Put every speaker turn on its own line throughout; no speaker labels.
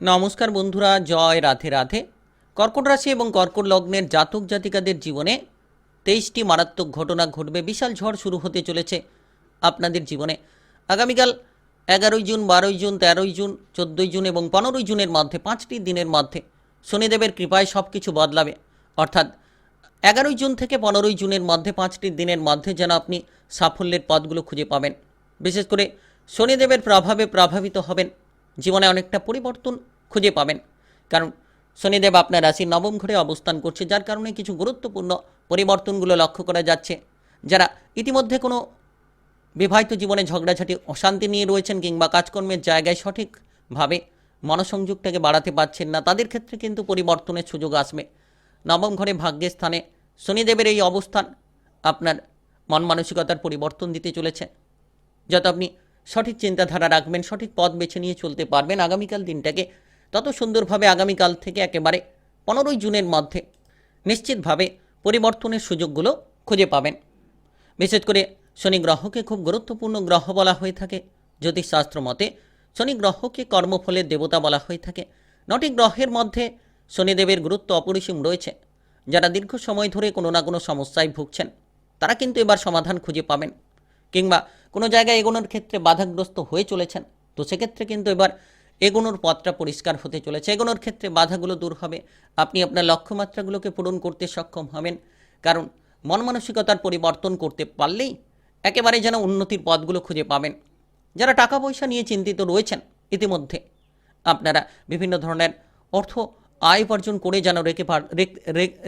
নমস্কার বন্ধুরা, জয় রাধে রাধে। কর্কট রাশি এবং কর্কট লগ্নের জাতক জাতিকাদের জীবনে তেইশটি মারাত্মক ঘটনা ঘটবে, বিশাল ঝড় শুরু হতে চলেছে আপনাদের জীবনে। আগামীকাল এগারোই জুন, বারোই জুন, তেরোই জুন, চোদ্দোই জুন এবং পনেরোই জুনের মধ্যে, পাঁচটি দিনের মধ্যে শনিদেবের কৃপায় সব কিছু বদলাবে। অর্থাৎ এগারোই জুন থেকে পনেরোই জুনের মধ্যে, পাঁচটি দিনের মধ্যে যেন আপনি সাফল্যের পথগুলো খুঁজে পাবেন। বিশেষ করে শনিদেবের প্রভাবে প্রভাবিত হবেন। জীবনে অনেকটা পরিবর্তন খুঁজে পাবেন। কারণ শনিদেব আপনার রাশির নবম ঘরে অবস্থান করছে, যার কারণে কিছু গুরুত্বপূর্ণ পরিবর্তনগুলো লক্ষ্য করা যাচ্ছে। যারা ইতিমধ্যে কোনো বিবাহিত জীবনে ঝগড়াঝাটি, অশান্তি নিয়ে রয়েছেন কিংবা কাজকর্মের জায়গায় সঠিকভাবে মনসংযোগটাকে বাড়াতে পারছেন না, তাদের ক্ষেত্রে কিন্তু পরিবর্তনের সুযোগ আসবে। নবম ঘরে ভাগ্যের স্থানে শনিদেবের এই অবস্থান আপনার মন মানসিকতার পরিবর্তন দিতে চলেছে। যত আপনি সঠিক চিন্তাধারা রাখবেন, সঠিক পথ বেছে নিয়ে চলতে পারবেন, আগামীকাল দিনটাকে তত সুন্দরভাবে আগামীকাল থেকে একেবারে পনেরোই জুনের মধ্যে নিশ্চিতভাবে পরিবর্তনের সুযোগগুলো খুঁজে পাবেন। বিশেষ করে শনি গ্রহকে খুব গুরুত্বপূর্ণ গ্রহ বলা হয়ে থাকে। জ্যোতিষশাস্ত্র মতে শনি গ্রহকে কর্মফলের দেবতা বলা হয়ে থাকে। নটি গ্রহের মধ্যে শনিদেবের গুরুত্ব অপরিসীম রয়েছে। যারা দীর্ঘ সময় ধরে কোনো না কোনো সমস্যায় ভুগছেন, তারা কিন্তু এবার সমাধান খুঁজে পাবেন। কিংবা কোনো জায়গায় এগোনোর ক্ষেত্রে বাধাগ্রস্ত হয়ে চলেছেন, তো সেক্ষেত্রে কিন্তু এবার এগোনোর পথটা পরিষ্কার হতে চলেছে। এগোনোর ক্ষেত্রে বাধাগুলো দূর হবে। আপনি আপনার লক্ষ্যমাত্রাগুলোকে পূরণ করতে সক্ষম হবেন। কারণ মন মানসিকতার পরিবর্তন করতে পারলেই একেবারে যেন উন্নতির পথগুলো খুঁজে পাবেন। যারা টাকা পয়সা নিয়ে চিন্তিত রয়েছেন ইতিমধ্যে, আপনারা বিভিন্ন ধরনের অর্থ আয় উপার্জন করে যেন রেখে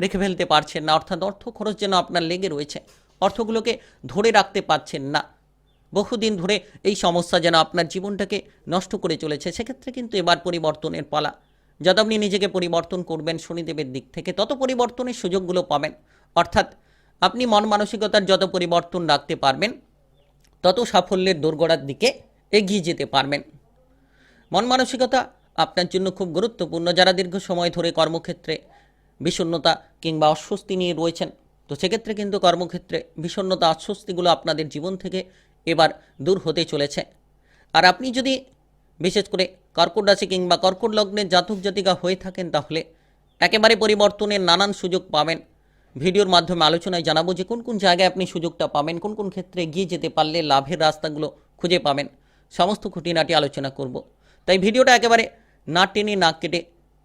রেখে ফেলতে পারছেন না। অর্থাৎ অর্থ খরচ যেন আপনার লেগে রয়েছে। অর্থগুলোকে ধরে রাখতে পারছেন না। বহুদিন ধরে এই সমস্যা যেন আপনার জীবনটাকে নষ্ট করে চলেছে, সেক্ষেত্রে কিন্তু এবার পরিবর্তনের পালা। যত আপনি নিজেকে পরিবর্তন করবেন শনিদেবের দিক থেকে, তত পরিবর্তনের সুযোগগুলো পাবেন। অর্থাৎ আপনি মন মানসিকতার যত পরিবর্তন রাখতে পারবেন, তত সাফল্যের দোরগোড়ার দিকে এগিয়ে যেতে পারবেন। মন মানসিকতা আপনার জন্য খুব গুরুত্বপূর্ণ। যারা দীর্ঘ সময় ধরে কর্মক্ষেত্রে বিষণ্ণতা কিংবা অস্বস্তি নিয়ে রয়েছেন, তো সেক্ষেত্রে কিন্তু কর্মক্ষেত্রে বিষণ্ণতা, অস্বস্তিগুলো আপনাদের জীবন থেকে এবার দূর হতে চলেছে। আর আপনি যদি বিশেষ করে কর্কট রাশি কিংবা কর্কট লগ্নের জাতক জাতিকা হয়ে থাকেন তাহলে একেবারে পরিবর্তনের নানান সুযোগ পাবেন। ভিডিওর মাধ্যমে আলোচনায় জানাব যে কোন কোন জায়গায় আপনি সুযোগটা পাবেন, কোন কোন ক্ষেত্রে এগিয়ে যেতে পারলে লাভের রাস্তাগুলো খুঁজে পাবেন। সমস্ত খুঁটিনাটি আলোচনা করব। তাই ভিডিওটা একেবারে না টেনে না কেটে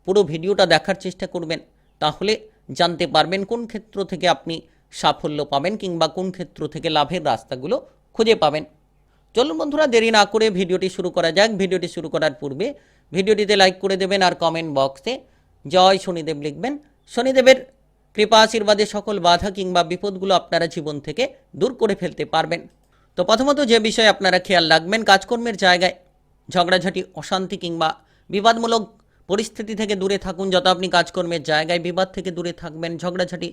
পুরো ভিডিওটা দেখার চেষ্টা করবেন। তাহলে জানতে পারবেন কোন ক্ষেত্র থেকে আপনি সাফল্য পাবেন কিংবা কোন ক্ষেত্র থেকে লাভের রাস্তাগুলো খুঁজে পাবেন। চলুন বন্ধুরা, দেরি না করে ভিডিওটি শুরু করা যাক। ভিডিওটি শুরু করার পূর্বে ভিডিওটিতে লাইক করে দেবেন আর কমেন্ট বক্সে জয় শনিদেব লিখবেন। শনিদেবের কৃপা আশীর্বাদে সকল বাধা কিংবা বিপদগুলো আপনারা জীবন থেকে দূর করে ফেলতে পারবেন। তো প্রথমত যে বিষয়ে আপনারা খেয়াল রাখবেন, কাজকর্মের জায়গায় ঝগড়াঝাটি, অশান্তি কিংবা বিবাদমূলক পরিস্থিতি থেকে দূরে থাকুন। যত আপনি কাজকর্মের জায়গায় বিবাদ থেকে দূরে থাকবেন, ঝগড়াঝাটি,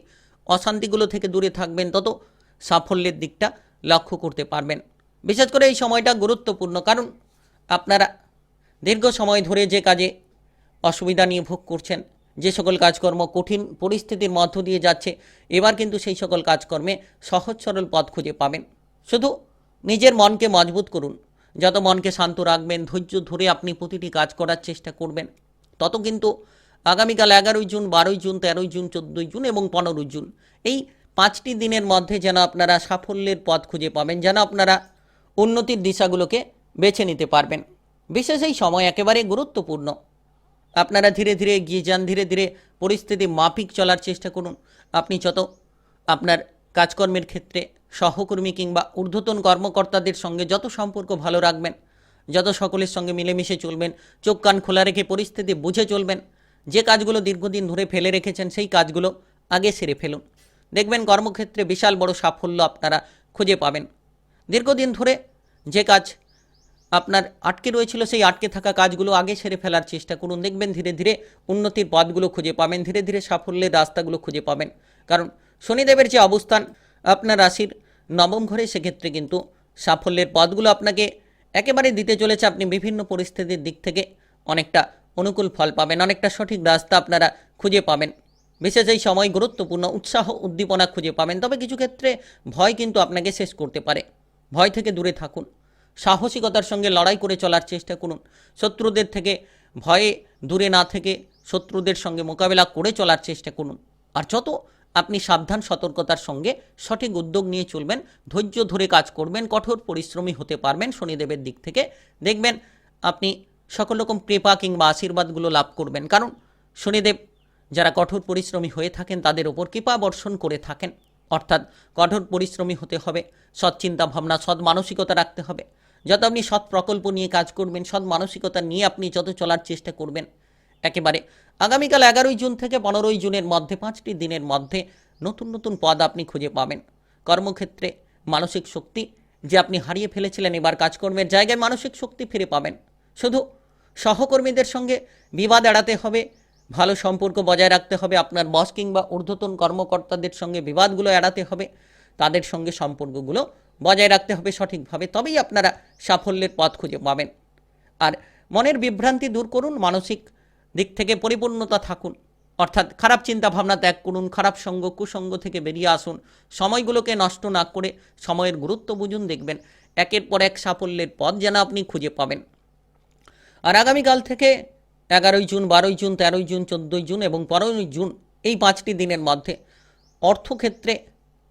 অশান্তিগুলো থেকে দূরে থাকবেন, তত সাফল্যের দিকটা লক্ষ্য করতে পারবেন। বিশেষ করে এই সময়টা গুরুত্বপূর্ণ, কারণ আপনারা দীর্ঘ সময় ধরে যে কাজে অসুবিধা নিয়ে ভোগ করছেন, যে সকল কাজকর্ম কঠিন পরিস্থিতির মধ্য দিয়ে যাচ্ছে, এবার কিন্তু সেই সকল কাজকর্মে সহজ সরল পথ খুঁজে পাবেন। শুধু নিজের মনকে মজবুত করুন। যত মনকে শান্ত রাখবেন, ধৈর্য ধরে আপনি প্রতিটি কাজ করার চেষ্টা করবেন। তত কিন্তু আগামীকাল এগারোই জুন, বারোই জুন, তেরোই জুন, চোদ্দোই জুন এবং পনেরোই জুন এই পাঁচটি দিনের মধ্যে যেন আপনারা সাফল্যের পথ খুঁজে পাবেন, যেন আপনারা উন্নতির দিশাগুলোকে বেছে নিতে পারবেন। বিশেষ এই সময় একেবারে গুরুত্বপূর্ণ। আপনারা ধীরে ধীরে এগিয়ে যান, ধীরে ধীরে পরিস্থিতি মাফিক চলার চেষ্টা করুন। আপনি যত আপনার কাজকর্মের ক্ষেত্রে সহকর্মী কিংবা ঊর্ধ্বতন কর্মকর্তাদের সঙ্গে যত সম্পর্ক ভালো রাখবেন, যত সকলের সঙ্গে মিলেমিশে চলবেন, চোখ কান খোলা রেখে পরিস্থিতি বুঝে চলবেন, যে কাজগুলো দীর্ঘদিন ধরে ফেলে রেখেছেন, সেই কাজগুলো আগে সেরে ফেলুন। দেখবেন কর্মক্ষেত্রে বিশাল বড় সাফল্য আপনারা খুঁজে পাবেন। দীর্ঘদিন ধরে যে কাজ আপনার আটকে রয়েছিল, সেই আটকে থাকা কাজগুলো আগে সেরে ফেলার চেষ্টা করুন। দেখবেন ধীরে ধীরে উন্নতির পথগুলো খুঁজে পাবেন, ধীরে ধীরে সাফল্যের রাস্তাগুলো খুঁজে পাবেন। কারণ শনিদেবের যে অবস্থান, আপনার রাশির নবম ঘরে, সেক্ষেত্রে কিন্তু সাফল্যের পথগুলো আপনাকে একেবারে দিতে চলেছে। আপনি বিভিন্ন পরিস্থিতির দিক থেকে অনেকটা অনুকূল ফল পাবেন, অনেকটা সঠিক রাস্তা আপনারা খুঁজে পাবেন। বিশেষ এই সময় গুরুত্বপূর্ণ উৎসাহ উদ্দীপনা খুঁজে পাবেন। তবে কিছু ক্ষেত্রে ভয় কিন্তু আপনাকে শেষ করতে পারে। ভয় থেকে দূরে থাকুন। সাহসিকতার সঙ্গে লড়াই করে চলার চেষ্টা করুন। শত্রুদের থেকে, ভয়ে দূরে না থেকে শত্রুদের সঙ্গে মোকাবেলা করে চলার চেষ্টা করুন। আর যত আপনি সাবধান, সতর্কতার সঙ্গে সঠিক উদ্যোগ নিয়ে চলবেন, ধৈর্য ধরে কাজ করবেন, কঠোর পরিশ্রমী হতে পারবেন শনিদেবের দিক থেকে। দেখবেন আপনি সকল রকম কৃপা কিংবা আশীর্বাদগুলো লাভ করবেন। কারণ শনিদেব যারা কঠোর পরিশ্রমী হয়ে থাকেন, তাদের ওপর কৃপা বর্ষণ করে থাকেন। অর্থাৎ কঠোর পরিশ্রমী হতে হবে সৎ চিন্তা ভাবনা, সৎ মানসিকতা রাখতে হবে। যত আপনি সৎ প্রকল্প নিয়ে কাজ করবেন, সৎ মানসিকতা নিয়ে আপনি যত চলার চেষ্টা করবেন। একেবারে আগামীকাল এগারোই জুন থেকে পনেরোই জুনের মধ্যে, পাঁচটি দিনের মধ্যে নতুন নতুন পদ আপনি খুঁজে পাবেন। কর্মক্ষেত্রে মানসিক শক্তি যে আপনি হারিয়ে ফেলেছিলেন, এবার কাজকর্মের জায়গায় মানসিক শক্তি ফিরে পাবেন। শুধু সহকর্মীদের সঙ্গে বিবাদ এড়াতে হবে ভালো সম্পর্ক বজায় রাখতে হবে, আপনার বস কিংবা ঊর্ধ্বতন কর্মকর্তাদের সঙ্গে বিবাদগুলো এড়াতে হবে, তাদের সঙ্গে সম্পর্কগুলো বজায় রাখতে হবে সঠিকভাবে, তবেই আপনারা সাফল্যের পথ খুঁজে পাবেন। আর মনের বিভ্রান্তি দূর করুন, মানসিক দিক থেকে পরিপূর্ণতা থাকুন, অর্থাৎ খারাপ চিন্তা ভাবনা ত্যাগ করুন, খারাপ সঙ্গ, কুসঙ্গ থেকে বেরিয়ে আসুন, সময়গুলোকে নষ্ট না করে সময়ের গুরুত্ব বুঝুন, দেখবেন একের পর এক সাফল্যের পথ যেন আপনি খুঁজে পাবেন। আর আগামীকাল থেকে এগারোই জুন, বারোই জুন, তেরোই জুন, চোদ্দোই জুন এবং পনেরোই জুন এই পাঁচটি দিনের মধ্যে অর্থক্ষেত্রে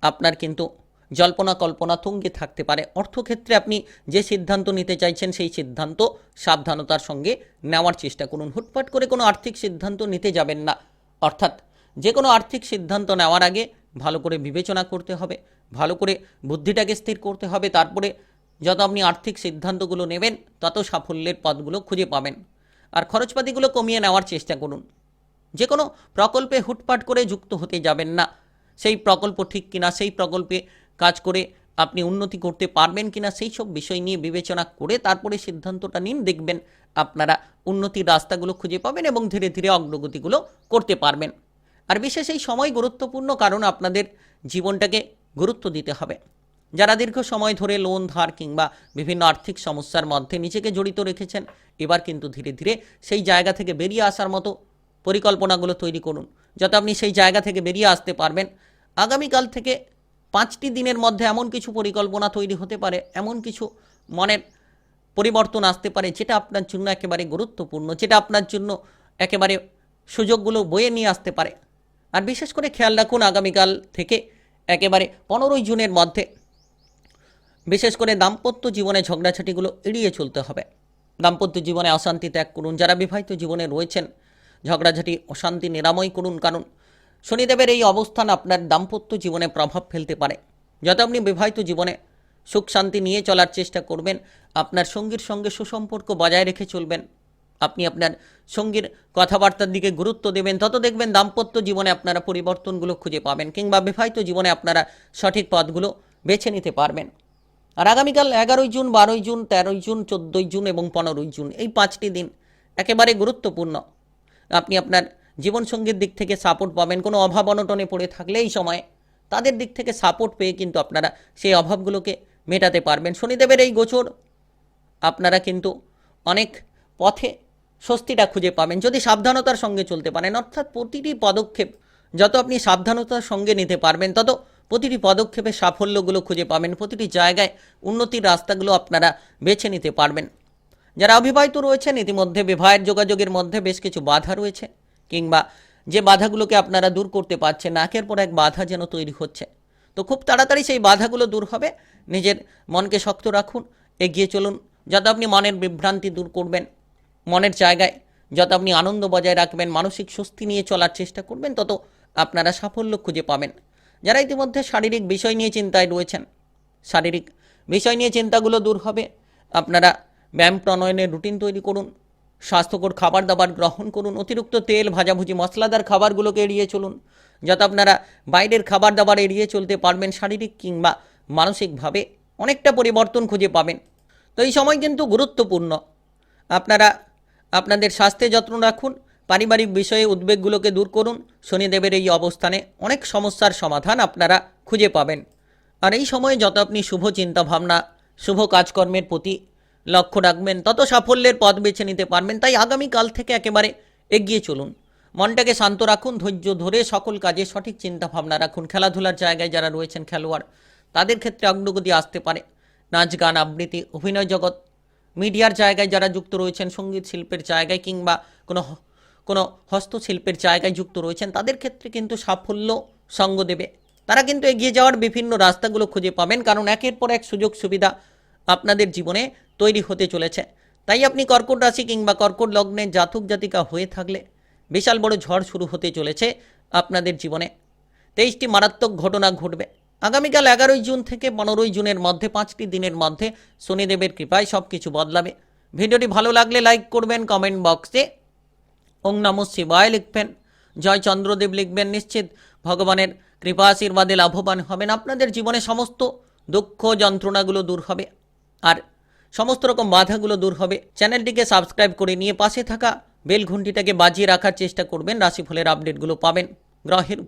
আপনার কিন্তু জল্পনা কল্পনা তুঙ্গে থাকতে পারে। অর্থক্ষেত্রে আপনি যে সিদ্ধান্ত নিতে চাইছেন সেই সিদ্ধান্ত সাবধানতার সঙ্গে নেওয়ার চেষ্টা করুন। হুটপাট করে কোনো আর্থিক সিদ্ধান্ত নিতে যাবেন না। অর্থাৎ যে কোনো আর্থিক সিদ্ধান্ত নেওয়ার আগে ভালো করে বিবেচনা করতে হবে, ভালো করে বুদ্ধিটাকে স্থির করতে হবে, তারপরে যত আপনি আর্থিক সিদ্ধান্তগুলো নেবেন তত সাফল্যের পথগুলো খুঁজে পাবেন। আর খরচপাতিগুলো কমিয়ে নেওয়ার চেষ্টা করুন। যে কোনো প্রকল্পে হুটপাট করে যুক্ত হতে যাবেন না। সেই প্রকল্প ঠিক কিনা, সেই প্রকল্পে কাজ করে আপনি উন্নতি করতে পারবেন কিনা, সেই সব বিষয় নিয়ে বিবেচনা করে তারপরে সিদ্ধান্তটা নিন, দেখবেন আপনারা উন্নতির রাস্তাগুলো খুঁজে পাবেন এবং ধীরে ধীরে অগ্রগতিগুলো করতে পারবেন। আর বিশেষ এই সময় গুরুত্বপূর্ণ কারণ আপনাদের জীবনটাকে গুরুত্ব দিতে হবে। যারা দীর্ঘ সময় ধরে লোন ধার কিংবা বিভিন্ন আর্থিক সমস্যার মধ্যে নিজেকে জড়িত রেখেছেন, এবার কিন্তু ধীরে ধীরে সেই জায়গা থেকে বেরিয়ে আসার মতো পরিকল্পনাগুলো তৈরি করুন। যাতে আপনি সেই জায়গা থেকে বেরিয়ে আসতে পারবেন। আগামীকাল থেকে পাঁচটি দিনের মধ্যে এমন কিছু পরিকল্পনা তৈরি হতে পারে, এমন কিছু মনের পরিবর্তন আসতে পারে, যেটা আপনার জন্য একেবারে গুরুত্বপূর্ণ, যেটা আপনার জন্য একেবারে সুযোগগুলো বয়ে নিয়ে আসতে পারে। আর বিশেষ করে খেয়াল রাখুন, আগামীকাল থেকে একেবারে পনেরোই জুনের মধ্যে বিশেষ করে দাম্পত্য জীবনে ঝগড়াঝাটিগুলো এড়িয়ে চলতে হবে। দাম্পত্য জীবনে অশান্তি ত্যাগ করুন, যারা বিবাহিত জীবনে রয়েছেন। ঝগড়াঝাটি, অশান্তি নিরাময় করুন, কারণ শনিদেবের এই অবস্থান আপনার দাম্পত্য জীবনে প্রভাব ফেলতে পারে। যত আপনি বিবাহিত জীবনে সুখ শান্তি নিয়ে চলার চেষ্টা করবেন, আপনার সঙ্গীর সঙ্গে সুসম্পর্ক বজায় রেখে চলবেন। আপনি আপনার সঙ্গীর কথাবার্তার দিকে গুরুত্ব দেবেন, তত দেখবেন দাম্পত্য জীবনে আপনারা পরিবর্তনগুলো খুঁজে পাবেন, কিংবা বিবাহিত জীবনে আপনারা সঠিক পথগুলো বেছে নিতে পারবেন। আর আগামীকাল এগারোই জুন, বারোই জুন, তেরোই জুন, চোদ্দোই জুন এবং পনেরোই জুন এই পাঁচটি দিন একেবারে গুরুত্বপূর্ণ। আপনি আপনার জীবনসঙ্গীর দিক থেকে সাপোর্ট পাবেন। কোনো অভাব অনটনে পড়ে থাকলে এই সময়ে তাদের দিক থেকে সাপোর্ট পেয়ে কিন্তু আপনারা সেই অভাবগুলোকে মেটাতে পারবেন। শনিদেবের এই গোচর আপনারা কিন্তু অনেক পথে স্বস্তিটা খুঁজে পাবেন। যদি সাবধানতার সঙ্গে চলতে পারেন, অর্থাৎ প্রতিটি পদক্ষেপ যত আপনি সাবধানতার সঙ্গে নিতে পারবেন, তত প্রতিটি পদক্ষেপে সাফল্যগুলো খুঁজে পাবেন, প্রতিটি জায়গায় উন্নতির রাস্তাগুলো আপনারা বেছে নিতে পারবেন। যারা অবিবাহিত রয়েছেন, ইতিমধ্যে বিবাহের যোগাযোগের মধ্যে বেশ কিছু বাধা রয়েছে কিংবা যে বাধাগুলোকে আপনারা দূর করতে পারছেন না, একের পর এক বাধা যেন তৈরি হচ্ছে। তো খুব তাড়াতাড়ি সেই বাধাগুলো দূর হবে। নিজের মনকে শক্ত রাখুন, এগিয়ে চলুন। যাতে আপনি মনের বিভ্রান্তি দূর করবেন, মনের জায়গায় যত আপনি আনন্দ বজায় রাখবেন, মানসিক স্বস্তি নিয়ে চলার চেষ্টা করবেন, তত আপনারা সাফল্য খুঁজে পাবেন। যারা ইতিমধ্যে শারীরিক বিষয় নিয়ে চিন্তায় রয়েছেন, শারীরিক বিষয় নিয়ে চিন্তাগুলো দূর হবে। আপনারা ব্যায়াম প্রণয়নের রুটিন তৈরি করুন, স্বাস্থ্যকর খাবার দাবার গ্রহণ করুন, অতিরিক্ত তেল, ভাজাভুজি, মশলাদার খাবারগুলোকে এড়িয়ে চলুন। যাতে আপনারা বাইরের খাবার দাবার এড়িয়ে চলতে পারবেন, শারীরিক কিংবা মানসিকভাবে অনেকটা পরিবর্তন খুঁজে পাবেন। তো এই সময় কিন্তু গুরুত্বপূর্ণ। আপনারা, আপনাদের স্বাস্থ্যে যত্ন রাখুন পারিবারিক বিষয়ে উদ্বেগগুলোকে দূর করুন। শনিদেবের এই অবস্থানে অনেক সমস্যার সমাধান আপনারা খুঁজে পাবেন। আর এই সময়ে যত আপনি শুভ চিন্তা ভাবনা শুভ কাজকর্মের প্রতি লক্ষ্য রাখবেন, তত সাফল্যের পথ বেছে নিতে পারবেন। তাই আগামীকাল থেকে একেবারে এগিয়ে চলুন। মনটাকে শান্ত রাখুন, ধৈর্য ধরে সকল কাজে সঠিক চিন্তা ভাবনা রাখুন। খেলাধুলার জায়গায় যারা রয়েছেন খেলোয়াড়, তাদের ক্ষেত্রে অগ্রগতি আসতে পারে। নাচ, গান, আবৃত্তি, অভিনয় জগৎ, মিডিয়ার জায়গায় যারা যুক্ত রয়েছেন, সংগীত, শিল্পের জায়গায় কিংবা কোনো কোনো হস্তশিল্পের জায়গায় যুক্ত রয়েছেন, তাদের ক্ষেত্রে কিন্তু সাফল্য সঙ্গ দেবে। তারা কিন্তু এগিয়ে যাওয়ার বিভিন্ন রাস্তাগুলো খুঁজে পাবেন, কারণ একের পর এক সুযোগ সুবিধা আপনাদের জীবনে তৈরি হতে চলেছে। তাই আপনি কর্কট রাশি কিংবা কর্কট লগ্নে জাতক জাতিকা হয়ে থাকলে বিশাল বড় ঝড় শুরু হতে চলেছে আপনাদের জীবনে। তেইশটি মারাত্মক ঘটনা ঘটবে। আগামীকাল এগারোই জুন থেকে পনেরোই জুনের মধ্যে, পাঁচটি দিনের মধ্যে শনিদেবের কৃপায় সব কিছু বদলাবে। ভিডিওটি ভালো লাগলে লাইক করবেন, কমেন্ট বক্সে ওং নমো শিবায় লিখবেন। জয় চন্দ্রদেব লিখবেন নিশ্চিত। ভগবানের কৃপা আশীর্বাদে লাভবান হবেন। আপনাদের জীবনে সমস্ত দুঃখ যন্ত্রণাগুলো দূর হবে আর সমস্ত রকম বাধাগুলো দূর হবে। চ্যানেলটিকে সাবস্ক্রাইব করে নিয়ে পাশে থাকা বেল ঘন্টিটাকে বাজিয়ে রাখার চেষ্টা করবেন। রাশিফলের আপডেটগুলো পাবেন। গ্রহের